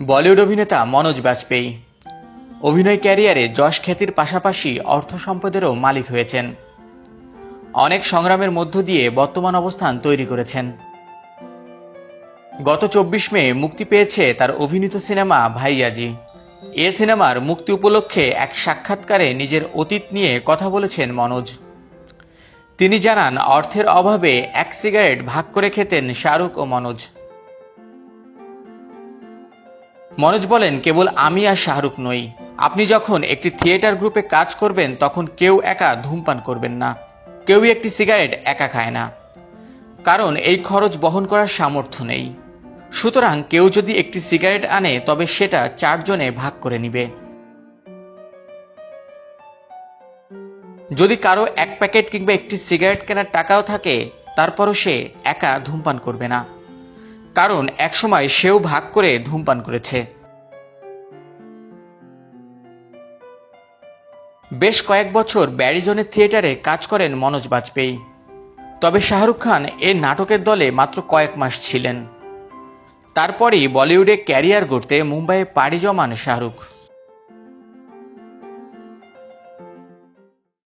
বলিউড অভিনেতা মনোজ বাজপেয়ী। অভিনয় ক্যারিয়ারে যশ খ্যাতির পাশাপাশি অর্থ সম্পদেরও মালিক হয়েছেন। অনেক সংগ্রামের মধ্য দিয়ে বর্তমান অবস্থান তৈরি করেছেন। গত চব্বিশ মে মুক্তি পেয়েছে তার অভিনীত সিনেমা ভাইয়াজি। এ সিনেমার মুক্তি উপলক্ষে এক সাক্ষাৎকারে নিজের অতীত নিয়ে কথা বলেছেন মনোজ। তিনি জানান, অর্থের অভাবে এক সিগারেট ভাগ করে খেতেন শাহরুখ ও মনোজ। মনোজ বলেন, কেবল আমি আর শাহরুখ নই। আপনি যখন একটি থিয়েটার গ্রুপে কাজ করবেন, তখন কেউ একা ধূমপান করবেন না। কেউই একটি সিগারেট একা খায় না। কারণ এই খরচ বহন করার সামর্থ্য নেই। সুতরাং কেউ যদি একটি সিগারেট আনে, তবে সেটা চারজনে ভাগ করে নিবে। যদি কারও এক প্যাকেট কিংবা একটি সিগারেট কেনার টাকাও থাকে, তারপরও সে একা ধূমপান করবে না। কারণ একসময় সেও ভাগ করে ধূমপান করেছে। বেশ কয়েক বছর ব্যারিজনের থিয়েটারে কাজ করেন মনোজ বাজপেয়ী। তবে শাহরুখ খান এ নাটকের দলে মাত্র কয়েক মাস ছিলেন। তারপরেই বলিউডে ক্যারিয়ার গড়তে মুম্বাইয়ে পাড়ি জমান শাহরুখ।